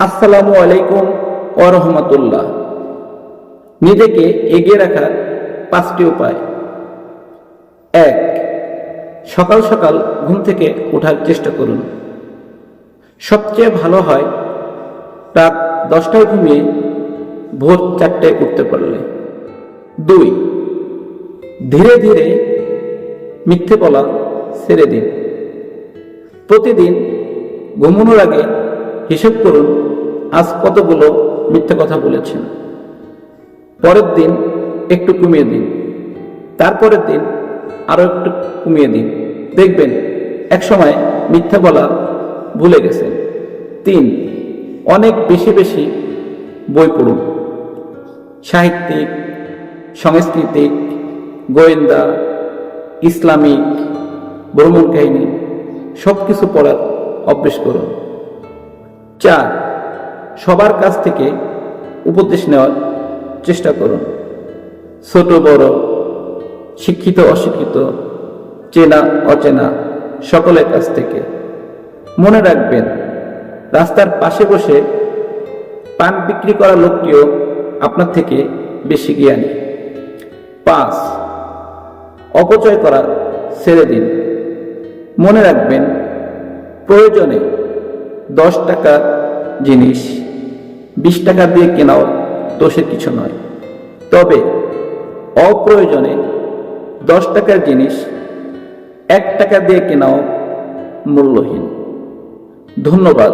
আসসালামু আলাইকুম ওরহমতুল্লাহ নিজেকে এগিয়ে রাখার পাঁচটি উপায়। এক, সকাল সকাল ঘুম থেকে ওঠার চেষ্টা করুন। সবচেয়ে ভালো হয় রাত দশটায় ঘুমিয়ে ভোর চারটায় উঠতে পারলে। দুই, ধীরে ধীরে মিথ্যে বলা ছেড়ে দিন। প্রতিদিন ঘুমানোর আগে হিসেব করুন, আজ কতগুলো মিথ্যে কথা বলেছেন। পরের দিন একটু কমিয়ে দিন। তারপরের দিন আরও একটু কমিয়ে দিন। দেখবেন, একসময় মিথ্যা বলা ভুলে গেছেন। তিন, অনেক বেশি বেশি বই পড়ুন। সাহিত্যিক, সাংস্কৃতিক, গোয়েন্দা, ইসলামিক, ভ্রমণ কাহিনী সব কিছু পড়ার অভ্যেস করুন। চার, সবার কাছ থেকে উপদেশ নেওয়ার চেষ্টা করুন। ছোট, বড়, শিক্ষিত, অশিক্ষিত, চেনা, অচেনা, সকলের কাছ থেকে মনে রাখবেন, রাস্তার পাশে বসে পান বিক্রি করা লোকটিও আপনার থেকে বেশি জ্ঞানী। পাঁচ, অপচয় করা ছেড়ে দিন। মনে রাখবেন, প্রয়োজনে দশ টাকার জিনিস। বিশ টাকা দিয়ে কেনাও দোষের কিছু নয়। তবে অপ্রয়োজনে দশ টাকার জিনিস, এক টাকা দিয়ে কেনাও মূল্যহীন। ধন্যবাদ।